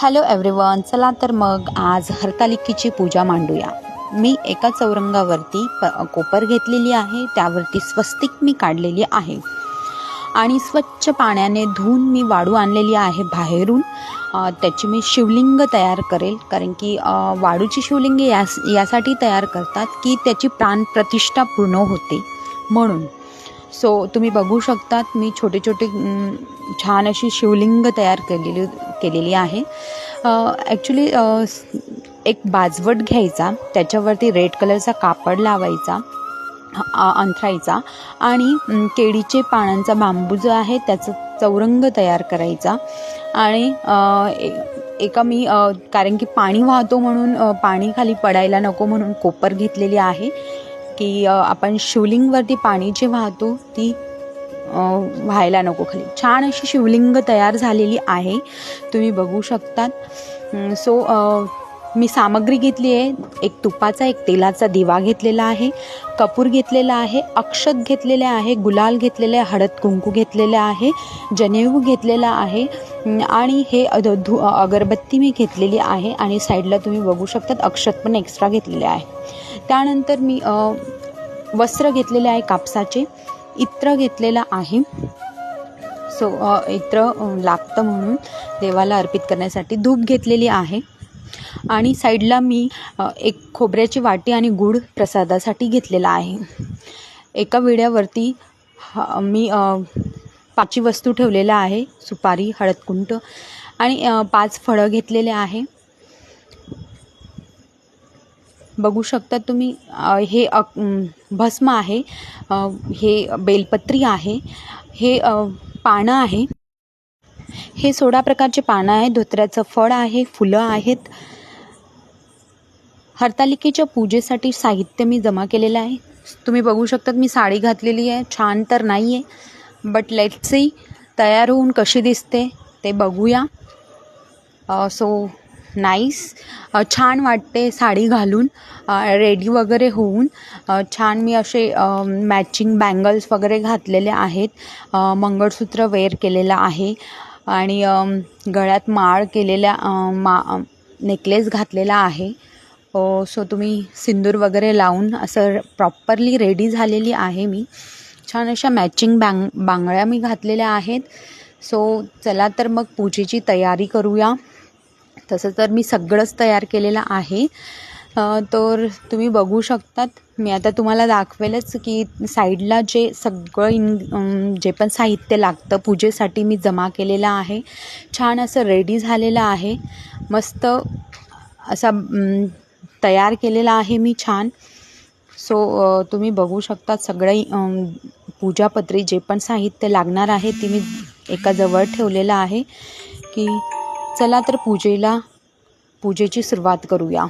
Hello everyone चला तर मग आज हरतालिकेची पूजा मांडूया. मी एका चौरंगावरती प कोपर घेतलेली आहे त्यावरती स्वस्तिक मी काढलेली आहे. आणि स्वच्छ पाण्याने धुवून मी वाळू आणलेली आहे बाहेरून. त्याची मी शिवलिंग तयार करेल कारण की वाळूची शिवलिंगे यास यासाठी तयार करतात की त्याची प्राणप्रतिष्ठा पूर्ण होते. म्हणून सो तुम्ही बघू शकतात मी छोटे छोटे छान अशी शिवलिंग तयार केलेली केलेली आहे. ॲक्च्युली एक बाजवट घ्यायचा त्याच्यावरती रेड कलरचा कापड लावायचा अंथरायचा आणि केळीचे पानांचा बांबू जो आहे त्याचं चौरंग तयार करायचा आणि ए- एका मी कारण की पाणी वाहतो म्हणून पाणी खाली पडायला नको म्हणून कोपर घेतलेली आहे की आपण शिवलिंगवरती पाणी जे वाहतो ती व्हायला नको खाली. छान अशी शिवलिंग तयार झालेली आहे. तुम्ही बघू शकतात. सो मी सामग्री घेतली आहे. एक तुपाचा एक तेलाचा दिवा घेतलेला आहे. कपूर घेतलेला आहे. अक्षत घेतलेले आहे. गुलाल घेतलेले आहे. हळद कुंकू घेतलेले आहे. जनेऊ घेतलेला आहे. आणि हे धु अगरबत्ती मी घेतलेली आहे. आणि साईडला तुम्ही बघू शकतात अक्षत पण एक्स्ट्रा घेतलेले आहे. त्यानंतर मी वस्त्र घेतलेले आहे कापसाचे. इत्र घेतलेलं आहे. सो इत्र लागतं म्हणून देवाला अर्पित करण्यासाठी धूप घेतलेली आहे. आणि साईडला मी एक खोबऱ्याची वाटी आणि गूळ प्रसादासाठी घेतलेला आहे. एका विड्यावरती ह- मी पाची वस्तू ठेवलेल्या आहे. सुपारी हळदकुंट आणि पाच फळं घेतलेले आहे. बघू शकता तुम्ही हे अक- भस्म आहे हे बेलपत्री आहे हे पानं आहे. हे सोळा प्रकारचे पानं आहे धोत्र्याचं फळ आहे फुलं आहेत. हरतालिकेच्या पूजेसाठी साहित्य मी जमा केलेलं आहे. तुम्ही बघू शकतात मी साडी घातलेली आहे छान तर नाही आहे बट लेट्स सी तयार होऊन कशी दिसते ते बघूया. सो नाईस छान वाटते साडी घालून. रेडी वगैरे होऊन. छान मी असे मॅचिंग बँगल्स वगैरे घातलेले आहेत. मंगळसूत्र वेअर केलेलं आहे. आणि गळ्यात माळ केलेल्या मा नेकलेस घातलेला आहे. सो तुम्ही सिंदूर वगैरे लावून असं प्रॉपरली रेडी झालेली आहे मी. छान अशा मॅचिंग बँग बांगड्या मी घातलेल्या आहेत. सो चला तर मग पूजेची तयारी करूया. तसं तर मी सगळंच तयार केलेलं आहे. तर तुम्ही बघू शकतात. मी आता तुम्हाला दाखवेलच की साईडला जे सगळं इन जे पण साहित्य लागतं पूजेसाठी मी जमा केलेलं आहे. छान असं रेडी झालेलं आहे. मस्त असा तयार केलेला आहे मी छान. सो तुम्ही बघू शकता सगळं पूजापत्री जे पण साहित्य लागणार आहे ते मी एका जवळ ठेवलेलं आहे की चला तर पूजेला पूजेची सुरुवात करूया.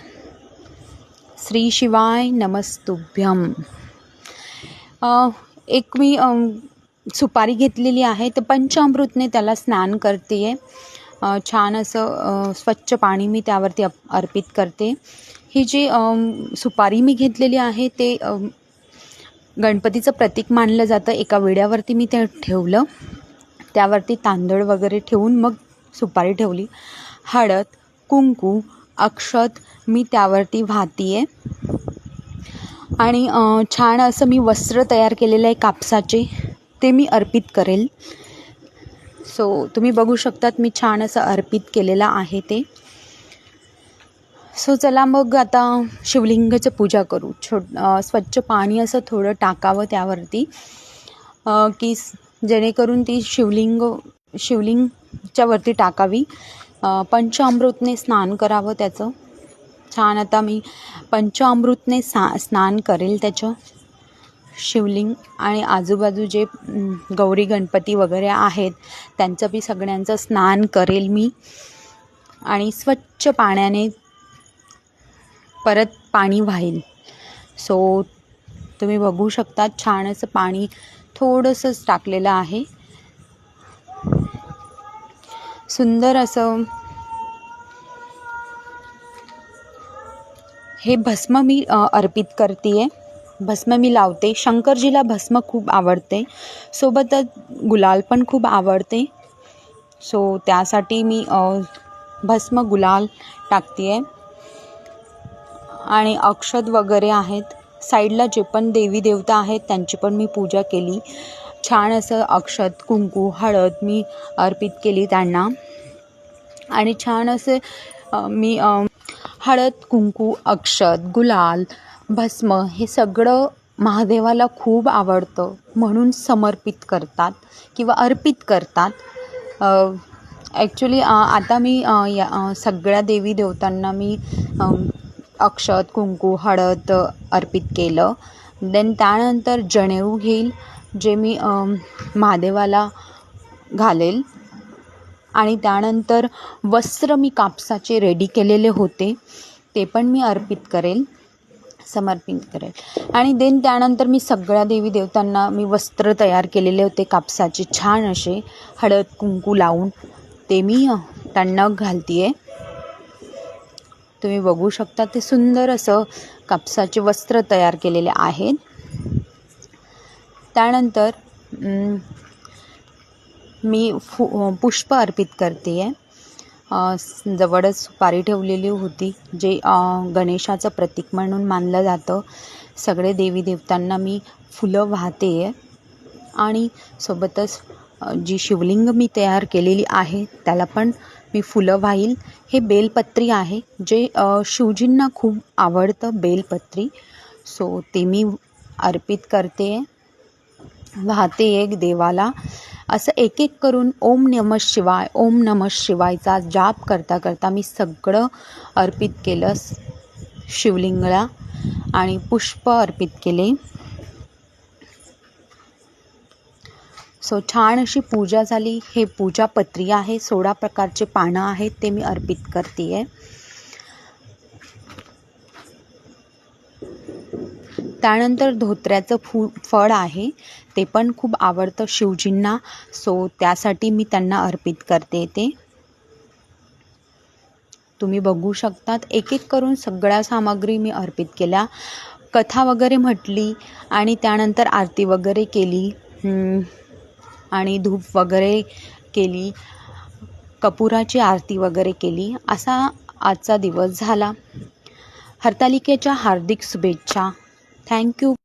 श्री शिवाय नमस्तुभ्यम. एक मी सुपारी घेतलेली आहे तर पंचामृतने त्याला स्नान करते आहे छान असं स्वच्छ पाणी मी त्यावरती अप अर्पित करते. ही जी सुपारी मी घेतलेली आहे ते गणपतीचं प्रतीक मानलं जातं. एका विड्यावरती मी ते ठेवलं. त्यावरती तांदूळ वगैरे ठेवून मग सुपारी ठेवली. हळद कुंकू अक्षत मी त्यावरती वाहते आहे आणि छान असं मी वस्त्र तयार केलेलं आहे कापसाचे. ते मी अर्पित करेल. सो तुम्ही बघू शकतात मी छान असं अर्पित केलेलं आहे ते. सो चला मग आता शिवलिंगाचं पूजा करू. छो स्वच्छ पाणी असं थोडं टाकावं त्यावरती. की जेणेकरून ती शिवलिंग शिवलिंगच्या वरती टाकावी. अ, पंचामृतने स्नान करावं त्याचं. छान आता मी पंचामृतने सा स्नान करेल त्याचं. शिवलिंग आणि आजूबाजू जे गौरी गणपती वगैरे आहेत त्यांचं बी सगळ्यांचं स्नान करेल मी. आणि स्वच्छ पाण्याने परत पाणी वाहील. सो तुम्ही बघू शकता छान असं पाणी थोडंसंच टाकलेलं आहे. सुंदर असं हे भस्म मी अर्पित करते आहे भस्म मी लावते. शंकरजीला भस्म खूप आवडते. सोबतच गुलाल पण खूप आवडते. सो त्यासाठी मी भस्म गुलाल टाकते आहे आणि अक्षत वगैरे आहेत. साईडला जे पण देवी देवता आहेत त्यांची पण मी पूजा केली. छान असं अक्षत कुंकू हळद मी अर्पित केली त्यांना. आणि छान असे मी हळद कुंकू अक्षत गुलाल भस्म हे सगळं महादेवाला खूप आवडतं म्हणून समर्पित करतात किंवा अर्पित करतात. ॲक्च्युली आता मी या सगळ्या देवी देवतांना मी अक्षत कुंकू हळद अर्पित केलं. देन त्यानंतर जनेऊ घेईल जे मी महादेवाला घालेल. आणि त्यानंतर वस्त्र मी कापसाचे रेडी केलेले होते. ते पण मी अर्पित करेल समर्पित करेल. आणि देन त्यानंतर मी सगळ्या देवी देवतांना मी वस्त्र तयार केलेले होते कापसाचे छान असे हळद कुंकू लावून. ते मी त्यांना घालते आहे तुम्ही बघू शकता ते सुंदर असं कापसाचे वस्त्र तयार केलेले आहेत. त्यानंतर मी फु पुष्प अर्पित करते आहे. जवळच सुपारी ठेवलेली होती जे गणेशाचं प्रतीक म्हणून मानलं जातं. सगळे देवी देवतांना मी फुलं वाहते आहे. आणि सोबतच जी शिवलिंग मी तयार केलेली आहे त्याला पण मी फुलं वाहील. हे बेलपत्री आहे जे शिवजींना खूप आवडतं बेलपत्री. सो ते मी अर्पित करते आहे. वाहते एक देवाला. असं एक एक करून ओम नम शिवाय ओम नम शिवायचा जाप करता करता मी सगळं अर्पित केलं शिवलिंगला आणि पुष्प अर्पित केले. सो छान अशी पूजा झाली. हे पूजापत्री आहे सोळा प्रकारचे पानं आहेत ते मी अर्पित करते आहे त्यानंतर धोत्र्याचं फू फळ आहे. ते पण खूप आवडतं शिवजींना. सो त्यासाठी मी त्यांना अर्पित करते ते. तुम्ही बघू शकतात. एक एक करून सगळ्या सामग्री मी अर्पित केल्या. कथा वगैरे म्हटली आणि त्यानंतर आरती वगैरे केली. आणि धूप वगैरे केली. कपुराची आरती वगैरे केली. असा आजचा दिवस झाला. हरतालिकेच्या हार्दिक शुभेच्छा. thank you.